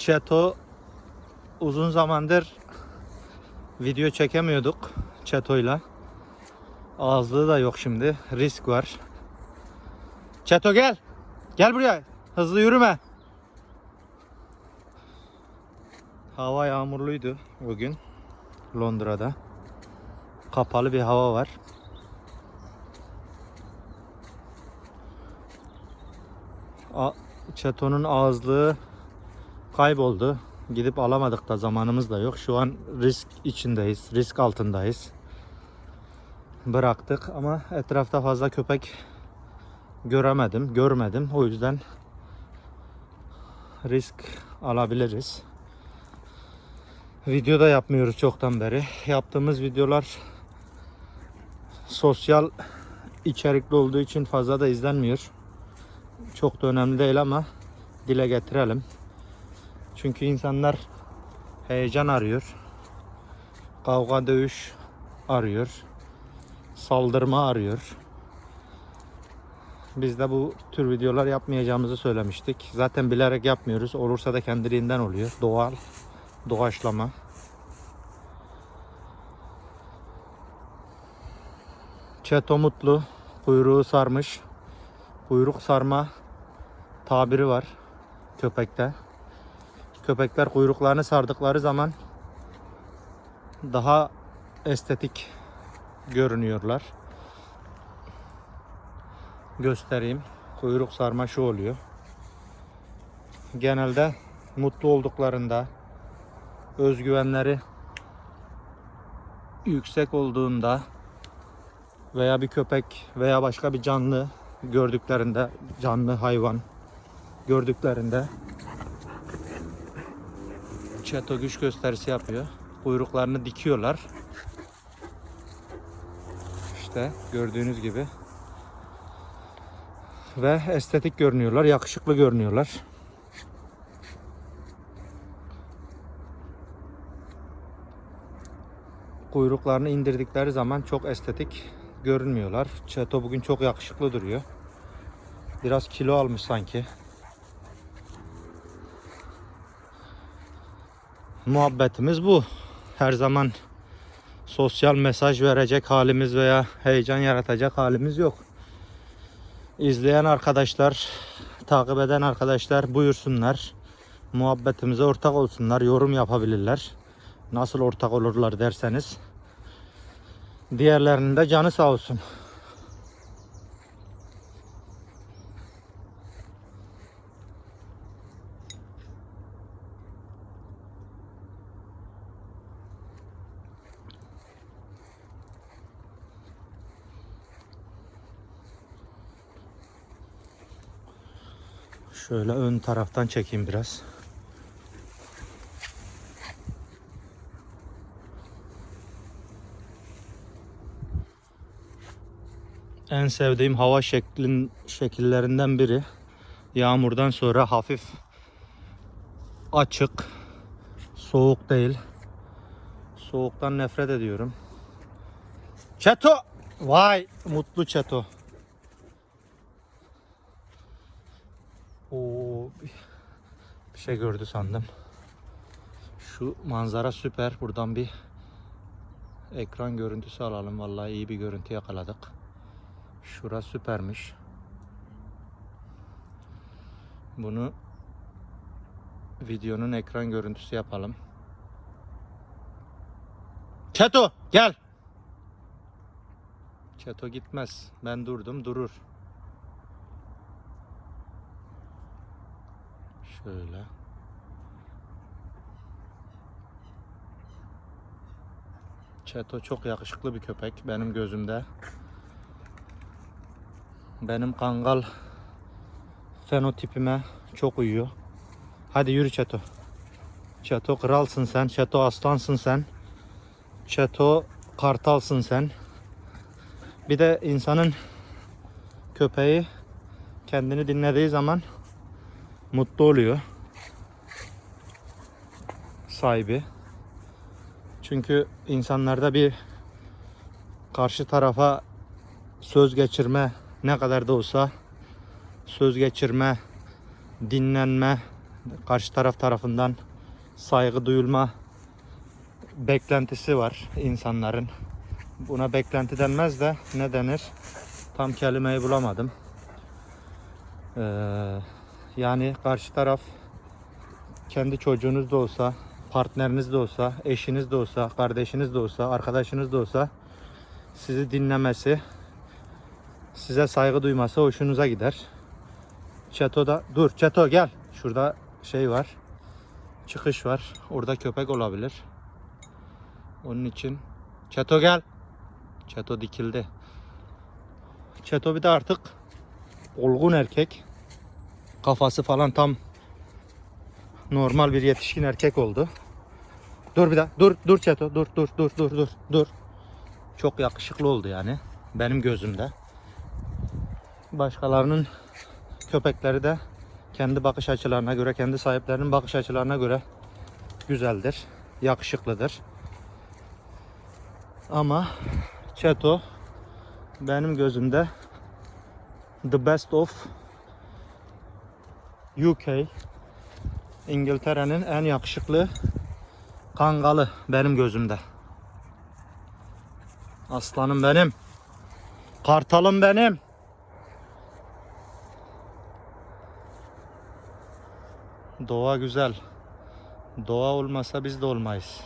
Çeto uzun zamandır video çekemiyorduk Çeto'yla. Ağızlığı da yok şimdi. Risk var. Çeto gel. Gel buraya. Hızlı yürüme. Hava yağmurluydu bugün Londra'da. Kapalı bir hava var. Çeto'nun ağızlığı kayboldu. Gidip alamadık da zamanımız da yok. Şu an risk içindeyiz. Risk altındayız. Bıraktık ama etrafta fazla köpek göremedim, görmedim. O yüzden risk alabiliriz. Video da yapmıyoruz çoktan beri. Yaptığımız videolar sosyal içerikli olduğu için fazla da izlenmiyor. Çok da önemli değil ama dile getirelim. Çünkü insanlar heyecan arıyor. Kavga dövüş arıyor. Saldırma arıyor. Biz de bu tür videolar yapmayacağımızı söylemiştik. Zaten bilerek yapmıyoruz. Olursa da kendiliğinden oluyor. Doğal, doğaçlama. Çeto mutlu. Kuyruğu sarmış. Kuyruk sarma tabiri var köpekte. Köpekler kuyruklarını sardıkları zaman daha estetik görünüyorlar. Göstereyim. Kuyruk sarma şu oluyor. Genelde mutlu olduklarında özgüvenleri yüksek olduğunda veya bir köpek veya başka bir canlı gördüklerinde canlı hayvan gördüklerinde çeto güç gösterisi yapıyor. Kuyruklarını dikiyorlar. İşte gördüğünüz gibi. Ve estetik görünüyorlar, yakışıklı görünüyorlar. Kuyruklarını indirdikleri zaman çok estetik görünmüyorlar. Çeto bugün çok yakışıklı duruyor. Biraz kilo almış sanki. Muhabbetimiz bu. Her zaman sosyal mesaj verecek halimiz veya heyecan yaratacak halimiz yok. İzleyen arkadaşlar, takip eden arkadaşlar buyursunlar. Muhabbetimize ortak olsunlar, yorum yapabilirler. Nasıl ortak olurlar derseniz. Diğerlerinin de canı sağ olsun. Şöyle ön taraftan çekeyim biraz. En sevdiğim hava şeklin şekillerinden biri. Yağmurdan sonra hafif açık, soğuk değil. Soğuktan nefret ediyorum. Çeto! Vay mutlu çeto. Oo, bir şey gördü sandım. Şu manzara süper. Buradan bir ekran görüntüsü alalım. Vallahi iyi bir görüntü yakaladık. Şura süpermiş. Bunu videonun ekran görüntüsü yapalım. Çeto gel. Çeto gitmez. Ben durdum durur. Şöyle. Çeto çok yakışıklı bir köpek benim gözümde. Benim kangal fenotipime çok uyuyor. Hadi yürü Çeto. Çeto kralsın sen. Çeto aslansın sen. Çeto kartalsın sen. Bir de insanın köpeği kendini dinlediği zaman mutlu oluyor. Sahibi. Çünkü insanlarda bir karşı tarafa söz geçirme ne kadar da olsa söz geçirme, dinlenme karşı taraf tarafından saygı duyulma beklentisi var insanların. Buna beklenti denmez de ne denir? Tam kelimeyi bulamadım. Ee, yani karşı taraf kendi çocuğunuz da olsa, partneriniz de olsa, eşiniz de olsa, kardeşiniz de olsa, arkadaşınız da olsa sizi dinlemesi, size saygı duyması hoşunuza gider. Çeto'da dur Çeto gel. Şurada şey var. Çıkış var. Orada köpek olabilir. Onun için Çeto gel. Çeto dikildi. Çeto bir de artık olgun erkek. Kafası falan tam normal bir yetişkin erkek oldu. Dur bir daha. Dur dur Çeto. Dur dur dur dur dur dur. Çok yakışıklı oldu yani benim gözümde. Başkalarının köpekleri de kendi bakış açılarına göre, kendi sahiplerinin bakış açılarına göre güzeldir, yakışıklıdır. Ama Çeto benim gözümde the best of UK İngiltere'nin en yakışıklı kangalı benim gözümde. Aslanım benim. Kartalım benim. Doğa güzel. Doğa olmasa biz de olmayız.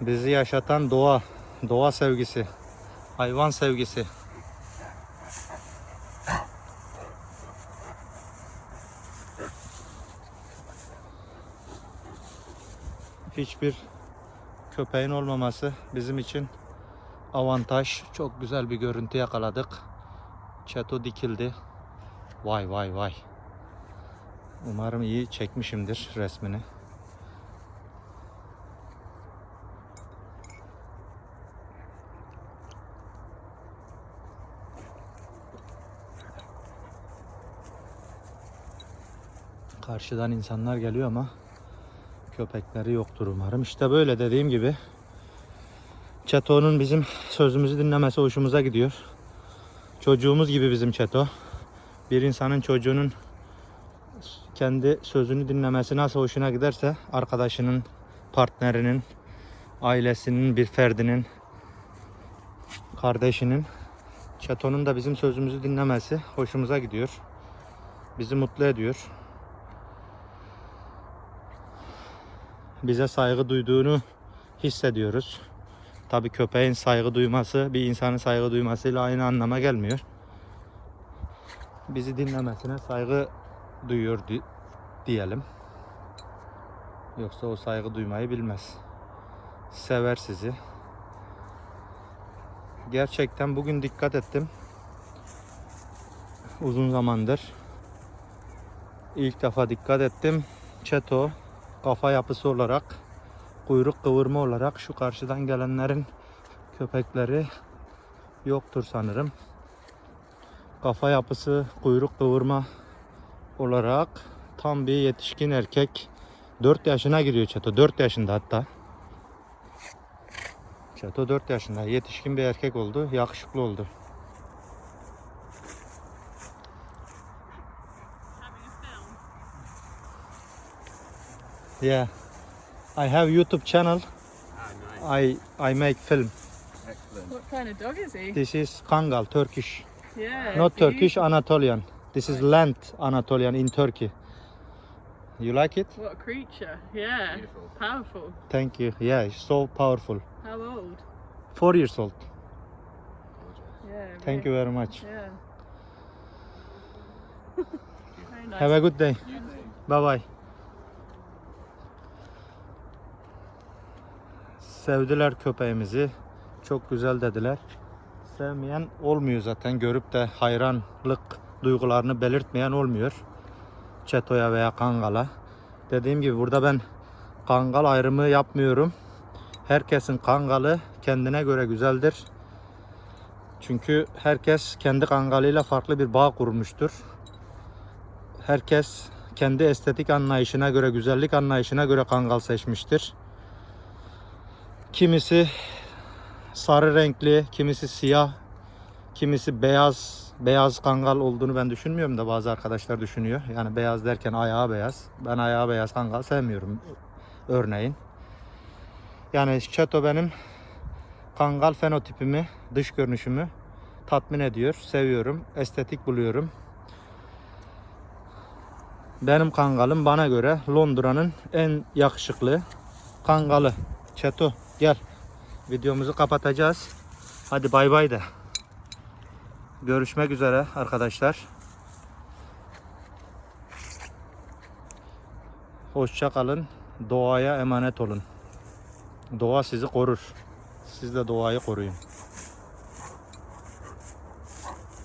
Bizi yaşatan doğa, doğa sevgisi, hayvan sevgisi. Hiçbir köpeğin olmaması bizim için avantaj. Çok güzel bir görüntü yakaladık. Çato dikildi. Vay vay vay. Umarım iyi çekmişimdir resmini. Karşıdan insanlar geliyor ama köpekleri yoktur umarım. İşte böyle dediğim gibi Çeto'nun bizim sözümüzü dinlemesi hoşumuza gidiyor. Çocuğumuz gibi bizim Çeto. Bir insanın çocuğunun kendi sözünü dinlemesi nasıl hoşuna giderse arkadaşının, partnerinin, ailesinin bir ferdinin, kardeşinin, Çeto'nun da bizim sözümüzü dinlemesi hoşumuza gidiyor. Bizi mutlu ediyor. Bize saygı duyduğunu hissediyoruz. Tabii köpeğin saygı duyması bir insanın saygı duymasıyla aynı anlama gelmiyor. Bizi dinlemesine saygı duyuyor di- diyelim. Yoksa o saygı duymayı bilmez. Sever sizi. Gerçekten bugün dikkat ettim. Uzun zamandır. İlk defa dikkat ettim. Çeto kafa yapısı olarak, kuyruk kıvırma olarak şu karşıdan gelenlerin köpekleri yoktur sanırım. Kafa yapısı, kuyruk kıvırma olarak tam bir yetişkin erkek. 4 yaşına giriyor Çeto. 4 yaşında hatta. Çeto 4 yaşında. Yetişkin bir erkek oldu. Yakışıklı oldu. Yeah. I have YouTube channel. Ah, nice. I I make film. Excellent. What kind of dog is he? This is Kangal, Turkish. Yeah. Not Turkish. Anatolian. This is land Anatolian in Turkey. You like it? What a creature. Yeah. Beautiful. Powerful. Thank you. Yeah, it's so powerful. How old? Four years old. Yeah. Thank you very much. Yeah. Very nice. Have a good day. Bye bye. Sevdiler köpeğimizi. Çok güzel dediler. Sevmeyen olmuyor zaten. Görüp de hayranlık duygularını belirtmeyen olmuyor. Çeto'ya veya Kangal'a. Dediğim gibi burada ben Kangal ayrımı yapmıyorum. Herkesin Kangal'ı kendine göre güzeldir. Çünkü herkes kendi Kangal'ıyla farklı bir bağ kurmuştur herkes kendi estetik anlayışına göre, güzellik anlayışına göre kangal seçmiştir. Kimisi sarı renkli, kimisi siyah, kimisi beyaz, beyaz kangal olduğunu ben düşünmüyorum da bazı arkadaşlar düşünüyor. Yani beyaz derken ayağı beyaz. Ben ayağı beyaz kangal sevmiyorum örneğin. Yani çeto benim kangal fenotipimi, dış görünüşümü tatmin ediyor. Seviyorum. Estetik buluyorum. Benim kangalım bana göre Londra'nın en yakışıklı kangalı. Çeto gel. Videomuzu kapatacağız. Hadi bay bay de. Görüşmek üzere arkadaşlar. Hoşça kalın. Doğaya emanet olun. Doğa sizi korur. Siz de doğayı koruyun.